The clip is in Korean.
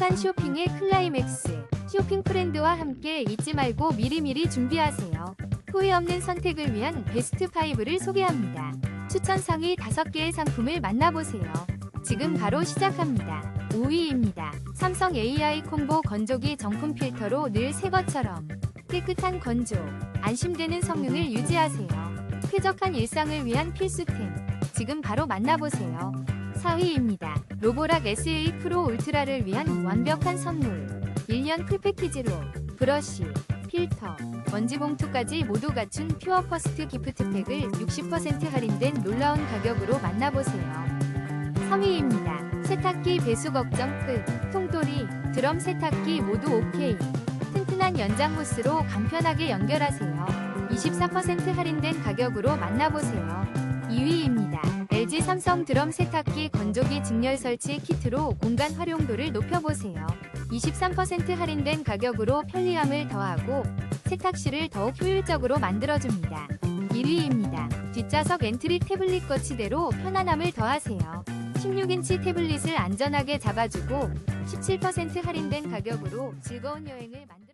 행복한 쇼핑의 클라이맥스. 쇼핑 프렌드와 함께 잊지 말고 미리미리 준비하세요. 후회 없는 선택을 위한 베스트 5를 소개합니다. 추천 상위 5개의 상품을 만나보세요. 지금 바로 시작합니다. 5위입니다. 삼성 AI 콤보 건조기 정품 필터로 늘 새 것처럼 깨끗한 건조, 안심되는 성능을 유지하세요. 쾌적한 일상을 위한 필수템. 지금 바로 만나보세요. 4위입니다. 로보락 SA 프로 울트라를 위한 완벽한 선물. 1년 풀패키지로 브러쉬, 필터, 먼지 봉투까지 모두 갖춘 퓨어 퍼스트 기프트팩을 60% 할인된 놀라운 가격으로 만나보세요. 3위입니다. 세탁기 배수 걱정 끝. 통돌이, 드럼 세탁기 모두 오케이. 튼튼한 연장 호스로 간편하게 연결하세요. 24% 할인된 가격으로 만나보세요. 2위입니다. LG 삼성 드럼 세탁기 건조기 직렬 설치 키트로 공간 활용도를 높여보세요. 23% 할인된 가격으로 편리함을 더하고 세탁실을 더욱 효율적으로 만들어줍니다. 1위입니다. 뒷좌석 엔트리 태블릿 거치대로 편안함을 더하세요. 16인치 태블릿을 안전하게 잡아주고 17% 할인된 가격으로 즐거운 여행을 만들